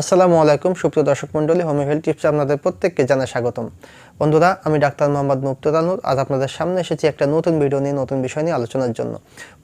আসসালামু আলাইকুম সুপ্রিয় দর্শক মন্ডলী হোমিও হেলথ টিপসে আপনাদের প্রত্যেককে জানাই স্বাগতম। বন্ধুরা, আমি ডাক্তার মোহাম্মদ মুক্তদানুর আজ আপনাদের সামনে এসেছি একটা নতুন ভিডিও নিয়ে, নতুন বিষয় নিয়ে আলোচনার জন্য।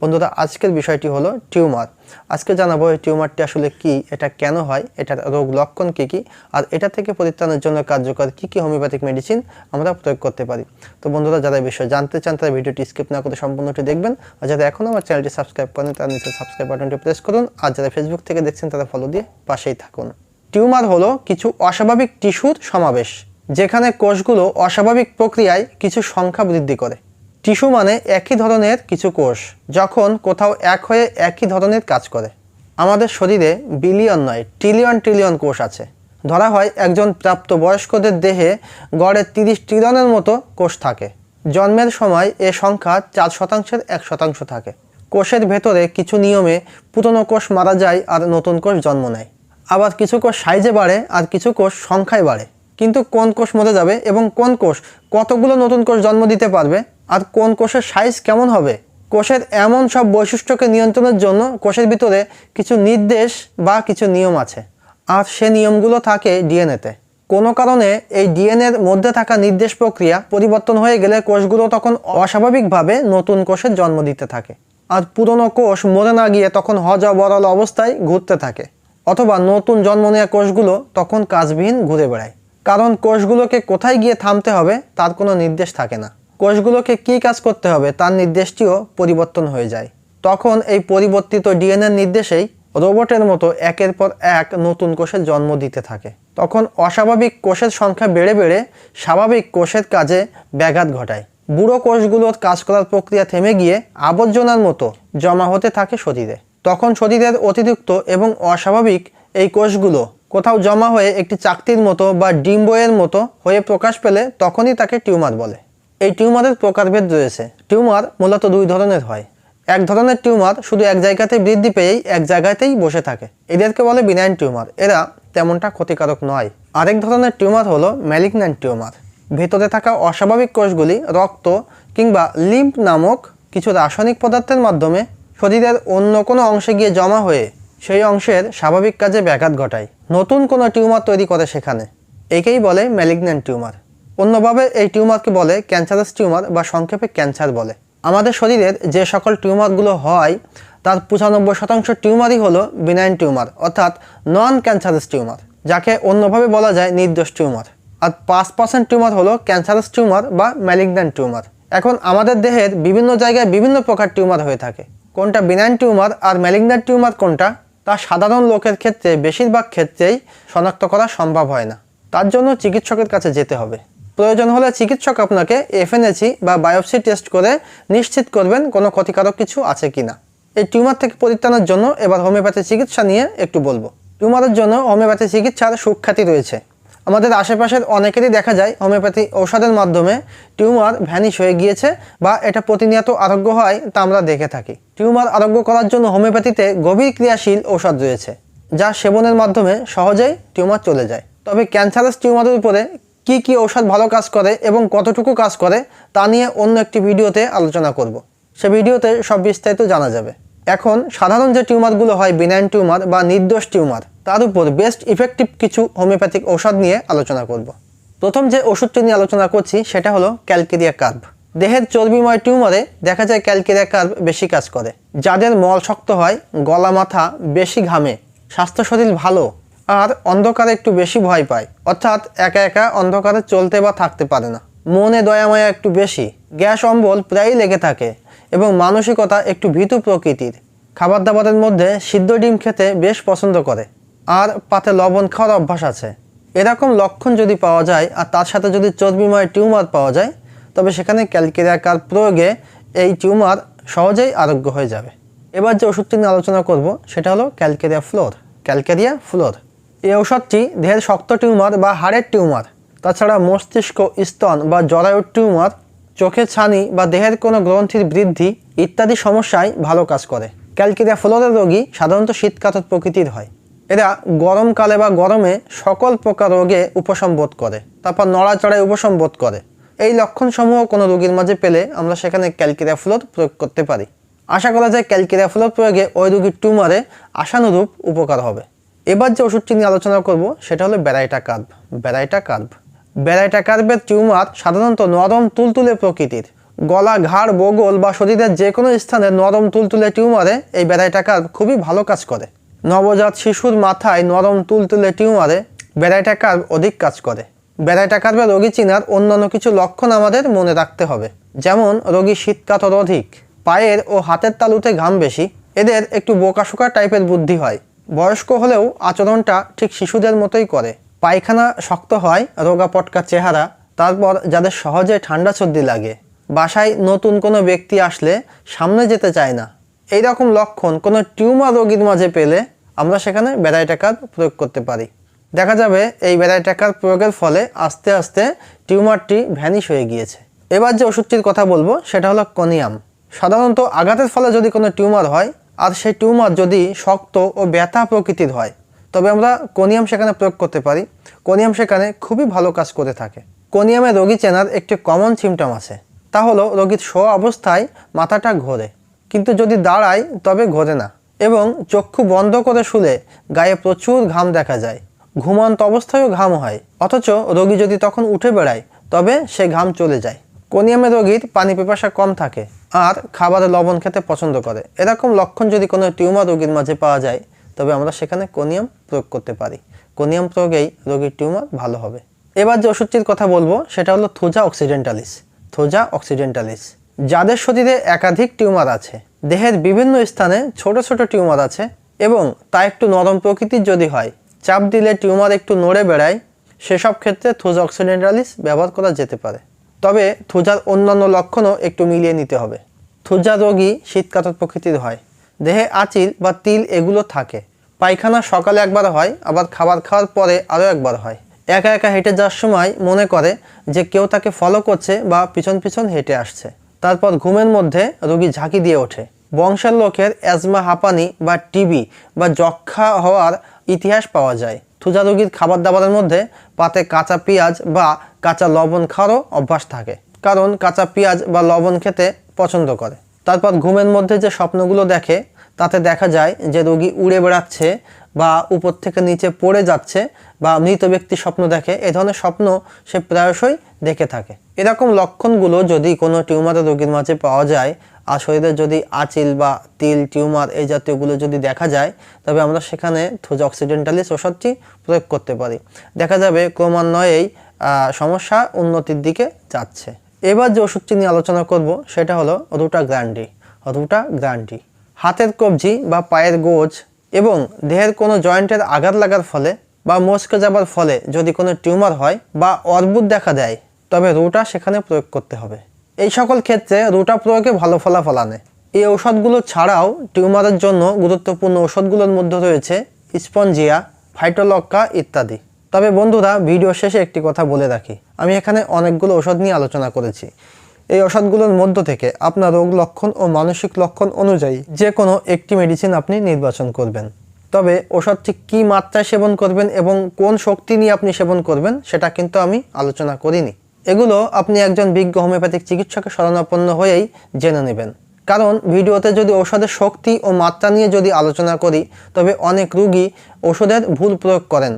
বন্ধুরা, আজকের বিষয়টি হলো টিউমার। আজকে জানাব এই টিউমারটি আসলে কি, এটা কেন হয়, এটার রোগ লক্ষণ কী কী, আর এটা থেকে পরিত্রাণের জন্য কার্যকর কী কী হোমিওপ্যাথিক মেডিসিন আমরা প্রয়োগ করতে পারি। তো বন্ধুরা, যারা বিষয়ে জানতে চান, তারা ভিডিওটি স্কিপ না করে সম্পূর্ণটি দেখবেন। আর যারা এখনও আমার চ্যানেলটি সাবস্ক্রাইব করেন তারা নিচে সাবস্ক্রাইব বাটনটি প্রেস করুন। আর যারা ফেসবুক থেকে দেখছেন, তারা ফলো দিয়ে পাশেই থাকুন। টিউমার হলো কিছু অস্বাভাবিক টিস্যুর সমাবেশ। যেখানে কোষগুলো অস্বাভাবিক প্রক্রিয়ায় কিছু সংখ্যা বৃদ্ধি করে। টিস্যু মানে একই ধরনের কিছু কোষ, যখন কোথাও এক হয়ে একই ধরনের কাজ করে। আমাদের শরীরে বিলিয়ন নয়, ট্রিলিয়ন ট্রিলিয়ন কোষ আছে। ধরা হয় একজন প্রাপ্তবয়স্কদের দেহে গড়ে তিরিশ ট্রিলিয়নের মতো কোষ থাকে। জন্মের সময় এ সংখ্যা চার শতাংশের এক শতাংশ থাকে। কোষের ভেতরে কিছু নিয়মে পুরনো কোষ মারা যায় আর নতুন কোষ জন্ম নেয়। আবার কিছু কোষ সাইজে বাড়ে আর কিছু কোষ সংখ্যায় বাড়ে। কিন্তু কোন কোষ মরে যাবে এবং কোন কোষ কতগুলো নতুন কোষ জন্ম দিতে পারবে আর কোন কোষের সাইজ কেমন হবে? কোষের এমন সব বৈশিষ্ট্যকে নিয়ন্ত্রণের জন্য কোষের ভিতরে কিছু নির্দেশ বা কিছু নিয়ম আছে। আর সে নিয়মগুলো থাকে ডিএনএতে কোনো কারণে এই ডিএনএর মধ্যে থাকা নির্দেশ প্রক্রিয়া পরিবর্তন হয়ে গেলে কোষগুলো তখন অস্বাভাবিকভাবে নতুন কোষের জন্ম দিতে থাকে। আর পুরনো কোষ মরে না গিয়ে তখন হজা বরল অবস্থায় ঘুরতে থাকে। অথবা নতুন জন্ম নেওয়া কোষগুলো তখন কাজবিহীন ঘুরে বেড়ায়। কারণ কোষগুলোকে কোথায় গিয়ে থামতে হবে তার কোনো নির্দেশ থাকে না। কোষগুলোকে কী কাজ করতে হবে তার নির্দেশটিও পরিবর্তন হয়ে যায়। তখন এই পরিবর্তিত ডিএনএর নির্দেশেই রোবটের মতো একের পর এক নতুন কোষের জন্ম দিতে থাকে। তখন অস্বাভাবিক কোষের সংখ্যা বেড়ে বেড়ে স্বাভাবিক কোষের কাজে ব্যাঘাত ঘটায়। বুড়ো কোষগুলোর কাজ করার প্রক্রিয়া থেমে গিয়ে আবর্জনার মতো জমা হতে থাকে শরীরে। তখন শরীরের অতিরিক্ত এবং অস্বাভাবিক এই কোষগুলো কোথাও জমা হয়ে একটি চাকতির মতো বা ডিম্বয়ের মতো হয়ে প্রকাশ পেলে তখনই তাকে টিউমার বলে। এই টিউমারের প্রকারভেদ রয়েছে। টিউমার মূলত দুই ধরনের হয়। এক ধরনের টিউমার শুধু এক জায়গাতে বৃদ্ধি পেয়েই এক জায়গাতেই বসে থাকে। এদেরকে বলে বিনাইন টিউমার। এরা তেমনটা ক্ষতিকারক নয়। আরেক ধরনের টিউমার হলো ম্যালিগন্যান্ট টিউমার। ভেতরে থাকা অস্বাভাবিক কোষগুলি রক্ত কিংবা লিম্প নামক কিছু রাসায়নিক পদার্থের মাধ্যমে শরীরের অন্য কোনো অংশে গিয়ে জমা হয়ে সেই অংশের স্বাভাবিক কাজে ব্যাঘাত ঘটায়। নতুন কোনো টিউমার তৈরি করে সেখানে। একেই বলে ম্যালিগন্যান্ট টিউমার। অন্যভাবে এই টিউমারকে বলে ক্যান্সারাস টিউমার বা সংক্ষেপে ক্যান্সার বলে। আমাদের শরীরের যে সকল টিউমারগুলো হয়, তার পঁচানব্বই শতাংশ টিউমারই হলো বিনাইন টিউমার, অর্থাৎ নন ক্যান্সারাস টিউমার, যাকে অন্যভাবে বলা যায় নির্দোষ টিউমার। আর পাঁচ পার্সেন্ট টিউমার হলো ক্যান্সারাস টিউমার বা ম্যালিগন্যান্ট টিউমার। এখন আমাদের দেহের বিভিন্ন জায়গায় বিভিন্ন প্রকার টিউমার হয়ে থাকে। কোনটা বিনাইন টিউমার আর ম্যালিগন্যান্ট টিউমার কোনটা? তা সাধারণ লোকের ক্ষেত্রে, বেশিরভাগ ক্ষেত্রেই শনাক্ত করা সম্ভব হয় না। তার জন্য চিকিৎসকের কাছে যেতে হবে। প্রয়োজন হলে চিকিৎসক আপনাকে এফএনএসি বা বায়োপসি টেস্ট করে নিশ্চিত করবেন কোনো ক্ষতিকারক কিছু আছে কি না এই টিউমার থেকে পরিত্রাণের জন্য এবার হোমিওপ্যাথি চিকিৎসা নিয়ে একটু বলব। টিউমারের জন্য হোমিওপ্যাথি চিকিৎসার সুখ্যাতি রয়েছে। আমাদের আশেপাশের অনেকেরই দেখা যায় হোমিওপ্যাথি ঔষধের মাধ্যমে টিউমার ভ্যানিশ হয়ে গিয়েছে বা এটা প্রতিনিয়ত আরোগ্য হয় তা আমরা দেখে থাকি। টিউমার আরোগ্য করার জন্য হোমিওপ্যাথিতে গভীর ক্রিয়াশীল ঔষধ রয়েছে, যা সেবনের মাধ্যমে সহজেই টিউমার চলে যায়। তবে ক্যান্সারাস টিউমারের উপরে কি কি ঔষধ ভালো কাজ করে এবং কতটুকু কাজ করে তা নিয়ে অন্য একটি ভিডিওতে আলোচনা করব। সে ভিডিওতে সব বিস্তারিত জানা যাবে। এখন সাধারণ যে টিউমারগুলো হয় বিনাইন টিউমার বা নির্দোষ টিউমার, তার উপর বেস্ট ইফেক্টিভ কিছু হোমিওপ্যাথিক ঔষধ নিয়ে আলোচনা করব। প্রথম যে ওষুধটি নিয়ে আলোচনা করছি, সেটা হলো ক্যালকেরিয়া কার্ভ দেহের চর্বিময় টিউমারে দেখা যায় ক্যালকেরিয়া কার্ভ বেশি কাজ করে। যাদের মল শক্ত হয়, গলা মাথা বেশি ঘামে, স্বাস্থ্য শরীর ভালো, আর অন্ধকারে একটু বেশি ভয় পায়। অর্থাৎ একা একা অন্ধকারে চলতে বা থাকতে পারে না। মনে দয়াময়া একটু বেশি। গ্যাস অম্বল প্রায়ই লেগে থাকে। এবং মানসিকতা একটু ভীতু প্রকৃতির। খাবার দাবারের মধ্যে সিদ্ধ ডিম খেতে বেশ পছন্দ করে। আর পাতে লবণ খাওয়ার অভ্যাস আছে। এরকম লক্ষণ যদি পাওয়া যায় আর তার সাথে যদি চর্বিময় টিউমার পাওয়া যায়, তবে সেখানে ক্যালকেরিয়া কার প্রয়োগে এই টিউমার সহজেই আরোগ্য হয়ে যাবে। এবার যে ওষুধটি নিয়ে আলোচনা করব, সেটা হলো ক্যালকেরিয়া ফ্লোর। Calcarea floor. এই ঔষধটি দেহের শক্ত টিউমার বা হাড়ের টিউমার। তাছাড়া মস্তিষ্ক, স্তন বা জরায়ুর টিউমার চোখের ছানি বা দেহের কোনো গ্রন্থির বৃদ্ধি ইত্যাদি সমস্যায় ভালো কাজ করে। ক্যালকেরিয়া ফ্লোরের রোগী সাধারণত শীতকাতর প্রকৃতির হয়। এরা গরমকালে বা গরমে সকল প্রকার রোগে উপশম বোধ করে, তারপর নড়াচড়ায় উপশম বোধ করে। এই লক্ষণসমূহ কোনো রোগীর মাঝে পেলে আমরা সেখানে ক্যালকেরিয়া ফ্লোর প্রয়োগ করতে পারি। আশা করা যায় ক্যালকেরিয়া ফ্লোর প্রয়োগে ওই রোগীর টিউমারে আশানুরূপ উপকার হবে। এবার যে ওষুধটি নিয়ে আলোচনা করব, সেটা হলো ব্যারাইটা কার্ভ ব্যারাইটা কার্ভ ব্যারাইটা কার্ভের টিউমার, সাধারণত নরম তুলতুলে প্রকৃতির। গলা, ঘাড়, বগল বা শরীরের যে কোনো স্থানে নরম তুলতুলে টিউমারে এই ব্যারাইটা কার্ভ খুবই ভালো কাজ করে। নবজাত শিশুর মাথায় নরম তুলতুলে টিউমারে ব্যারাইটা কার্ভ অধিক কাজ করে। ব্যারাইটা কার্ভে রোগী চিনার অন্যান্য কিছু লক্ষণ আমাদের মনে রাখতে হবে। যেমন, রোগী শীতকাতর অধিক, পায়ের ও হাতের তালুতে ঘাম বেশি, এদের একটু বোকাশোকা টাইপের বুদ্ধি হয়। বয়স্ক হলেও আচরণটা ঠিক শিশুদের মতোই করে। পায়খানা শক্ত হয়, রোগা পটকা চেহারা, তারপর যাদের সহজে ঠান্ডা সর্দি লাগে। বাসায় নতুন কোনো ব্যক্তি আসলে সামনে যেতে চায় না। এই রকম লক্ষণ কোনো টিউমার রোগীর মাঝে পেলে আমরা সেখানে ব্যারাইটাকার প্রয়োগ করতে পারি। দেখা যাবে এই ব্যারাইটাকার প্রয়োগের ফলে আস্তে আস্তে টিউমারটি ভ্যানিশ হয়ে গিয়েছে। এবার যে ওষুধটির কথা বলব, সেটা হলো কনিয়াম। সাধারণত আঘাতের ফলে যদি কোনো টিউমার হয়, আর সেই টিউমার যদি শক্ত ও ব্যথা প্রকৃতির হয় তবে আমরা কোনিয়াম সেখানে প্রয়োগ করতে পারি। কোনিয়াম সেখানে খুবই ভালো কাজ করে থাকে। কোনিয়ামে রোগী চেনার একটি কমন সিমটম আছে। তা হলো রোগীর শোয়া অবস্থায় মাথাটা ঘোরে। কিন্তু যদি দাঁড়ায়, তবে ঘোরে না। এবং চক্ষু বন্ধ করে শুলে গায়ে প্রচুর ঘাম দেখা যায়। ঘুমন্ত অবস্থায়ও ঘাম হয়। অথচ রোগী যদি তখন উঠে বেড়ায়, তবে সে ঘাম চলে যায়। কোনিয়ামে রোগীর পানি পিপাসা কম থাকে আর খাবারে লবণ খেতে পছন্দ করে। এরকম লক্ষণ যদি কোনো টিউমার রোগীর মাঝে পাওয়া যায়, তবে আমরা সেখানে কোনিয়াম প্রয়োগ করতে পারি। কোনিয়াম প্রয়োগেই রোগীর টিউমার ভালো হবে। এবার যে ওষুধটির কথা বলব, সেটা হলো থোজা অক্সিডেন্টালিস। থোজা অক্সিডেন্টালিস। যাদের শরীরে একাধিক টিউমার আছে, দেহের বিভিন্ন স্থানে ছোট ছোট টিউমার আছে এবং তা একটু নরম প্রকৃতির যদি হয়, চাপ দিলে টিউমার একটু নড়ে বেড়ায়, সেসব ক্ষেত্রে থোজা অক্সিডেন্টালিস ব্যবহার করা যেতে পারে। তবে থুজার অন্যান্য লক্ষণও একটু মিলিয়ে নিতে হবে। থুজা রোগী শীতকাতর প্রকৃতির হয়। দেহে আচিল বা তিল এগুলো থাকে। পায়খানা সকালে একবার হয়, আবার খাবার খাওয়ার পরে আরও একবার হয়। একা একা হেঁটে যাওয়ার সময় মনে করে যে কেউ তাকে ফলো করছে বা পিছন পিছন হেঁটে আসছে। তারপর ঘুমের মধ্যে রোগী ঝাঁকি দিয়ে ওঠে। বংশের লোকের অ্যাজমা হাঁপানি বা টিবি বা যক্ষা হওয়ার ইতিহাস পাওয়া যায়। থুজা রোগীর খাবার দাবারের মধ্যে পাতে কাঁচা পেঁয়াজ বা কাঁচা লবণ খাওয়ারও অভ্যাস থাকে। কারণ কাঁচা পেঁয়াজ বা লবণ খেতে পছন্দ করে। তারপর ঘুমের মধ্যে যে স্বপ্নগুলো দেখে তাতে দেখা যায় যে রোগী উড়ে বেড়াচ্ছে বা উপর থেকে নিচে পড়ে যাচ্ছে বা মৃত ব্যক্তির স্বপ্ন দেখে, এ ধরনের স্বপ্ন সে প্রায়শই দেখে থাকে। এরকম লক্ষণগুলো যদি কোনো টিউমারের রোগীর মাঝে পাওয়া যায়, আর শরীরে যদি আচিল বা তিল, টিউমার এই জাতীয়গুলো যদি দেখা যায়, তবে আমরা সেখানে থোজ অক্সিডেন্টালিস ওষুধটি প্রয়োগ করতে পারি। দেখা যাবে ক্রমান্বয়েই সমস্যা উন্নতির দিকে যাচ্ছে। এবার যে ওষুধটি নিয়ে আলোচনা করব, সেটা হলো রুটা গ্রান্ডি রুটা গ্রান্ডি হাতের কবজি বা পায়ের গোজ এবং দেহের কোনো জয়েন্টের আঘাত লাগার ফলে বা মস্কে যাবার ফলে যদি কোনো টিউমার হয় বা অর্বুদ দেখা দেয়, তবে রুটা সেখানে প্রয়োগ করতে হবে। এই সকল ক্ষেত্রে রুটা প্রয়োগে ভালো ফলাফল আনে। এই ঔষধগুলো ছাড়াও টিউমারের জন্য গুরুত্বপূর্ণ ঔষধগুলোর মধ্যে রয়েছে স্পঞ্জিয়া, ফাইটোলক্কা ইত্যাদি। তবে বন্ধুরা ভিডিও শেষে একটি কথা বলে রাখি। আমি এখানে অনেকগুলো ওষুধ নিয়ে আলোচনা করেছি। এই ওষুধগুলোর মধ্য থেকে আপনার রোগ লক্ষণ ও মানসিক লক্ষণ অনুযায়ী যে কোনো একটি মেডিসিন আপনি নির্বাচন করবেন। তবে ওষুধটি কী মাত্রায় সেবন করবেন এবং কোন শক্তি নিয়ে আপনি সেবন করবেন সেটা কিন্তু আমি আলোচনা করিনি। এগুলো আপনি একজন বিজ্ঞ হোমিওপ্যাথিক চিকিৎসকের শরণাপন্ন হয়েই জেনে নেবেন। কারণ ভিডিওতে যদি ওষুধের শক্তি ও মাত্রা নিয়ে যদি আলোচনা করি, তবে অনেক রুগী ওষুধের ভুল প্রয়োগ করেন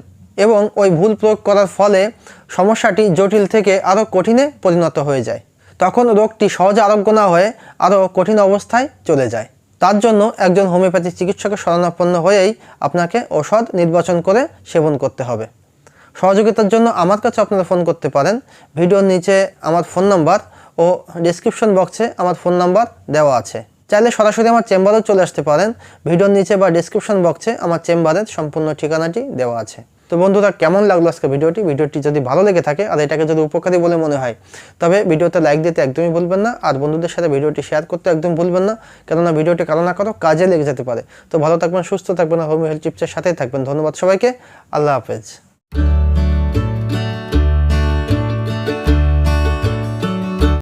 এবং ওই ভুল প্রয়োগ করার ফলে সমস্যাটি জটিল থেকে আরও কঠিনে পরিণত হয়ে যায়। তখন রোগটি সহজে আরোগ্য না হয়ে আরও কঠিন অবস্থায় চলে যায়। তার জন্য একজন হোমিওপ্যাথি চিকিৎসকের শরণাপন্ন হয়েই আপনাকে ওষুধ নির্বাচন করে সেবন করতে হবে। সহযোগিতার জন্য আমার কাছে আপনারা ফোন করতে পারেন। ভিডিওর নিচে আমার ফোন নাম্বার ও ডিসক্রিপশন বক্সে আমার ফোন নাম্বার দেওয়া আছে। চাইলে সরাসরি আমার চেম্বারেও চলে আসতে পারেন। ভিডিওর নিচে বা ডিসক্রিপশন বক্সে আমার চেম্বারের সম্পূর্ণ ঠিকানাটি দেওয়া আছে। তো বন্ধুরা, কেমন লাগল আজকে ভিডিওটি? ভিডিওটি যদি ভালো লেগে থাকে, আর এটাকে যদি উপকারী বলে মনে হয়, তবে ভিডিওতে লাইক দিতে একদমই ভুলবেন না, আর বন্ধুদের সাথে ভিডিওটি শেয়ার করতে একদম ভুলবেন না, কেননা ভিডিওটি কারও না কারও, কাজে লেগে যেতে পারে। তো ভালো থাকবেন, সুস্থ থাকবেন হোমিও হেলথ টিপসের সাথেই থাকবেন। ধন্যবাদ সবাইকে, আল্লাহ হাফেজ।